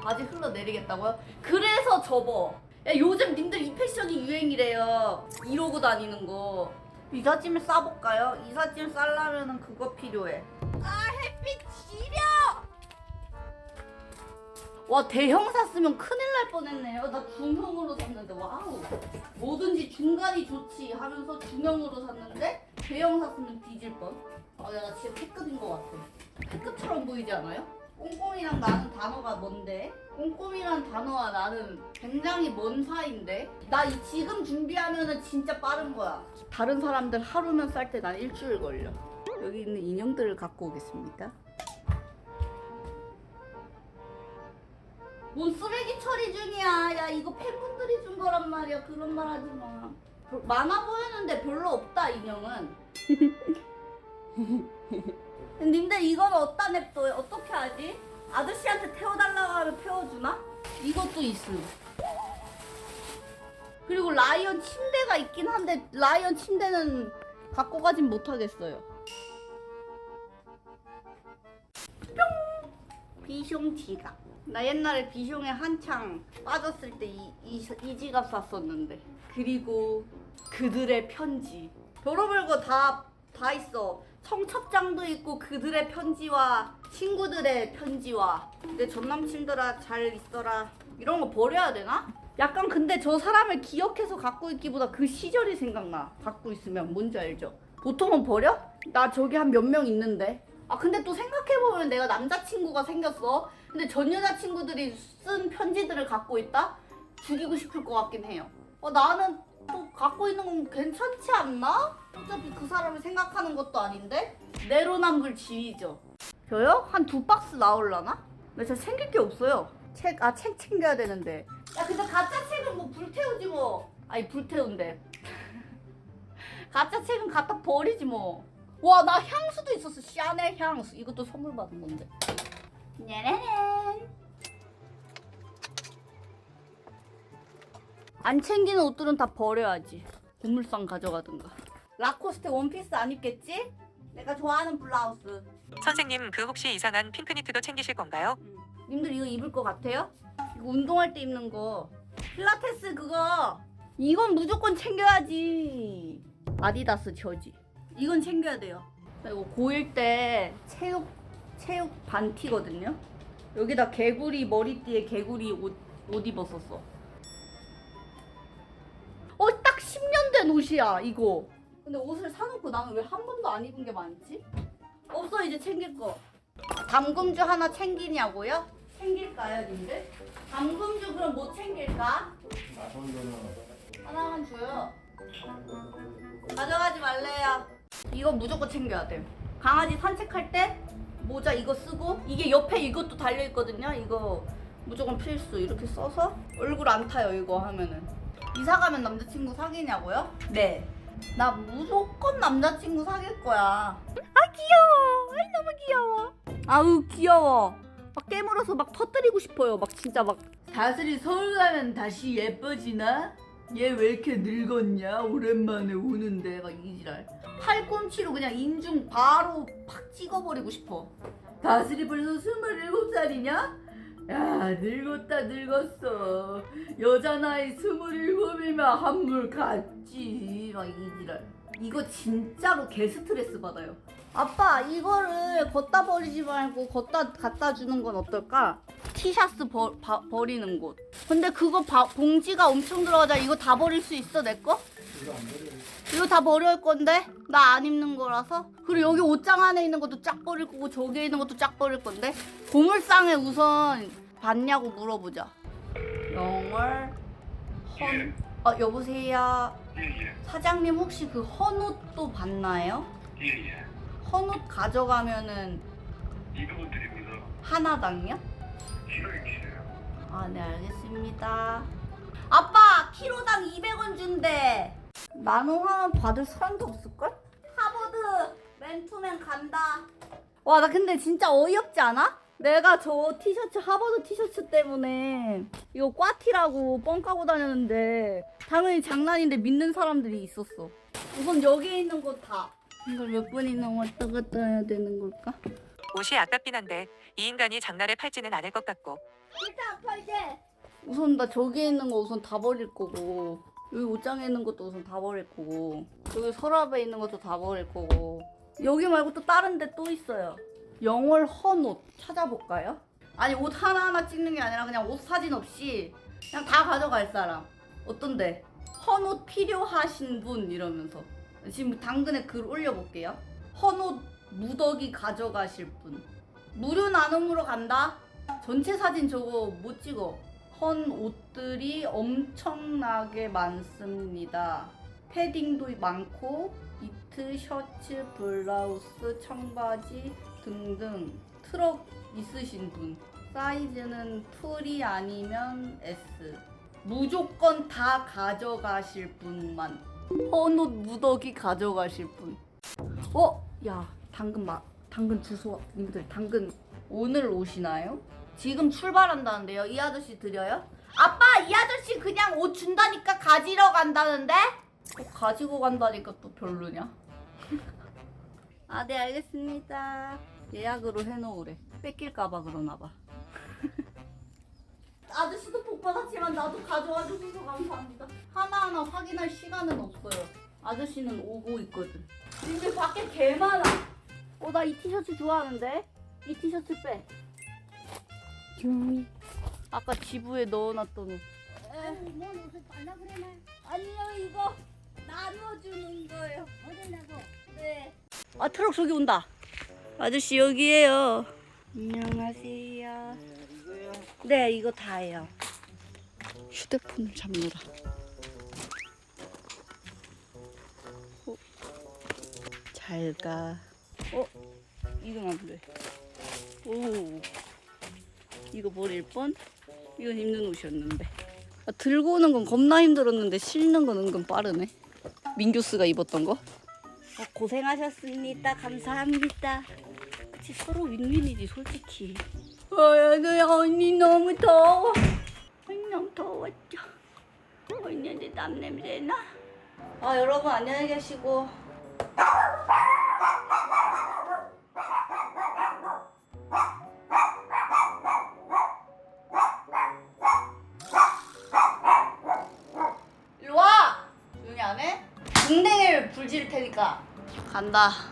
바지 흘러내리겠다고요? 그래서 접어. 야, 요즘 님들 이 패션이 유행이래요. 이러고 다니는 거. 이삿짐을 싸볼까요? 이삿짐 싸려면은 그거 필요해. 아 햇빛 지려! 와 대형 샀으면 큰일 날 뻔했네요. 나 중형으로 샀는데 와우. 뭐든지 중간이 좋지 하면서 중형으로 샀는데 대형 샀으면 뒤질 뻔. 아 내가 진짜 패급인 것 같아. 패급처럼 보이지 않아요? 꼼꼼이랑 나는 단어가 뭔데? 꼼꼼이란 단어와 나는 굉장히 먼 사이인데? 나 이 지금 준비하면은 진짜 빠른 거야. 다른 사람들 하루면 쌀 때 난 일주일 걸려. 여기 있는 인형들을 갖고 오겠습니다. 뭔 쓰레기 처리 중이야. 야 이거 팬분들이 준 거란 말이야. 그런 말 하지 마. 별- 많아 보이는데 별로 없다 인형은. 님들 이건 어디다 냅둬요? 어떻게 하지? 아저씨한테 태워달라고 하면 태워주나? 이것도 있음. 그리고 라이언 침대가 있긴 한데 라이언 침대는 갖고 가진 못하겠어요. 뿅! 비숑 지갑. 나 옛날에 비숑에 한창 빠졌을 때 이 이, 이 지갑 샀었는데. 그리고 그들의 편지. 별의별 거 다, 다 있어. 청첩장도 있고 그들의 편지와 친구들의 편지와 내 전남친들아 잘 있어라 이런 거 버려야 되나? 약간 근데 저 사람을 기억해서 갖고 있기보다 그 시절이 생각나 갖고 있으면 뭔지 알죠? 보통은 버려? 나 저기 한 몇 명 있는데 아 근데 또 생각해보면 내가 남자친구가 생겼어 근데 전 여자친구들이 쓴 편지들을 갖고 있다? 죽이고 싶을 것 같긴 해요 어 나는 또 갖고 있는 건 괜찮지 않나? 어차피 그 사람을 생각하는 것도 아닌데 내로남불 지휘죠. 저요? 한 두 박스 나올라나? 나 진짜 챙길 게 없어요. 책, 아, 책 챙겨야 되는데. 야, 근데 가짜 책은 뭐 불태우지 뭐. 아니, 불태운대. 가짜 책은 갖다 버리지 뭐. 와, 나 향수도 있었어. 샤넬 향수. 이것도 선물 받은 건데. 네네네. 안 챙기는 옷들은 다 버려야지. 고물상 가져가든가. 라코스테 원피스 안 입겠지? 내가 좋아하는 블라우스. 선생님 그 혹시 이상한 핑크니트도 챙기실 건가요? 음. 님들 이거 입을 것 같아요? 이거 운동할 때 입는 거. 필라테스 그거. 이건 무조건 챙겨야지. 아디다스 저지. 이건 챙겨야 돼요. 나 이거 고1 때 체육 체육 반티거든요. 여기다 개구리 머리띠에 개구리 옷, 옷 입었었어. 어, 10년 된 옷이야, 이거. 근데 옷을 사놓고 나는 왜 한 번도 안 입은 게 많지? 없어, 이제 챙길 거. 담금주 하나 챙기냐고요? 챙길까요, 님들? 담금주 그럼 못 챙길까? 하나만 줘요. 가져가지 말래요. 이거 무조건 챙겨야 돼. 강아지 산책할 때 모자 이거 쓰고 이게 옆에 이것도 달려 있거든요. 이거 무조건 필수. 이렇게 써서 얼굴 안 타요. 이거 하면은. 이사 가면 남자친구 사귀냐고요? 네. 나 무조건 남자친구 사귈 거야. 아 귀여워. 아이 너무 귀여워. 아우 귀여워. 막 깨물어서 막 터뜨리고 싶어요. 막 진짜 막. 다슬이 서울 가면 다시 예뻐지나? 얘 왜 이렇게 늙었냐? 오랜만에 오는데 막 이지랄. 팔꿈치로 그냥 인중 바로 팍 찍어버리고 싶어. 다슬이 벌써 27살이냐? 야 늙었다 늙었어. 여자 나이 27이면 한물 갔지. 막 이지랄. 이거 진짜로 개 스트레스 받아요. 아빠 이거를 걷다 버리지 말고 걷다 갖다 주는 건 어떨까? 티셔츠 버, 바- 버리는 곳. 근데 그거 바- 봉지가 엄청 들어가자. 이거 다 버릴 수 있어 내 거? 이거 다 버릴 건데 나 안 입는 거라서 그리고 여기 옷장 안에 있는 것도 쫙 버릴 거고 저기에 있는 것도 쫙 버릴 건데 보물상에 우선 봤냐고 물어보자 영월 헌... 어 여보세요 예예 사장님 혹시 그 헌옷도 봤나요? 예예 헌옷 가져가면은 200원 드립니다 하나당요? 아, 네, 알겠습니다. 아빠, 키로당 200원 준대. 만원 하면 받을 사람도 없을걸? 하버드 맨투맨 간다. 와, 나 근데 진짜 어이없지 않아? 내가 저 티셔츠, 하버드 티셔츠 때문에 이거 꽈티라고 뻥 까고 다녔는데 당연히 장난인데 믿는 사람들이 있었어. 우선 여기에 있는 거 다. 이걸 몇 번이나 왔다 갔다 해야 되는 걸까? 옷이 아깝긴 한데 이 인간이 장날에 팔지는 않을 것 같고 일단 이제. 우선 나 저기에 있는 거 우선 다 버릴 거고 여기 옷장에 있는 것도 우선 다 버릴 거고 여기 서랍에 있는 것도 다 버릴 거고 여기 말고 또 다른 데 또 있어요. 영월 헌옷 찾아볼까요? 아니 옷 하나하나 찍는 게 아니라 그냥 옷 사진 없이 그냥 다 가져갈 사람 어떤데? 헌옷 필요하신 분 이러면서 지금 당근에 글 올려볼게요. 헌옷 무더기 가져가실 분 무료 나눔으로 간다. 전체 사진 저거 못 찍어. 헌 옷들이 엄청나게 많습니다. 패딩도 많고 니트, 셔츠, 블라우스, 청바지 등등 트럭 있으신 분 사이즈는 풀이 아니면 S 무조건 다 가져가실 분만 헌옷 무더기 가져가실 분 어? 야 당근 막 당근 주소 님들 당근 오늘 오시나요? 지금 출발한다는데요 이 아저씨 드려요? 아빠 이 아저씨 그냥 옷 준다니까 가지러 간다는데? 어, 가지고 간다니까 또 별로냐? 아 네 알겠습니다 예약으로 해놓으래. 뺏길까봐 그러나봐. 아저씨도 복 받았지만 나도 가져와 주셔서 감사합니다. 하나하나 확인할 시간은 없어요. 아저씨는 오고 있거든. 근데 밖에 개 많아. 어 나 이 티셔츠 좋아하는데? 이 티셔츠 빼. 아까 지부에 넣어놨던 옷뭔 옷을 빨라 그래나? 아니요 이거 나눠주는 거예요. 어디냐고? 네. 아 트럭 저기 온다. 아저씨 여기에요. 안녕하세요. 네 이거 다예요. 휴대폰을 잡느라. 어? 잘 가. 어? 이건 안 돼. 오. 이거 버릴 뻔? 이건 입는 옷이었는데. 아, 들고 오는 건 겁나 힘들었는데 실는 건 은근 빠르네. 민규스가 입었던 거? 어, 고생하셨습니다. 감사합니다. 그치 서로 윈윈이지 솔직히. 어야 언니 너무 더워. 언니 너무 더웠죠. 언니한테 땀 냄새 나. 아 여러분 안녕히 계시고. 일로 와. 조용히 안 해? 궁뎅이를 불 지를 테니까. 간다.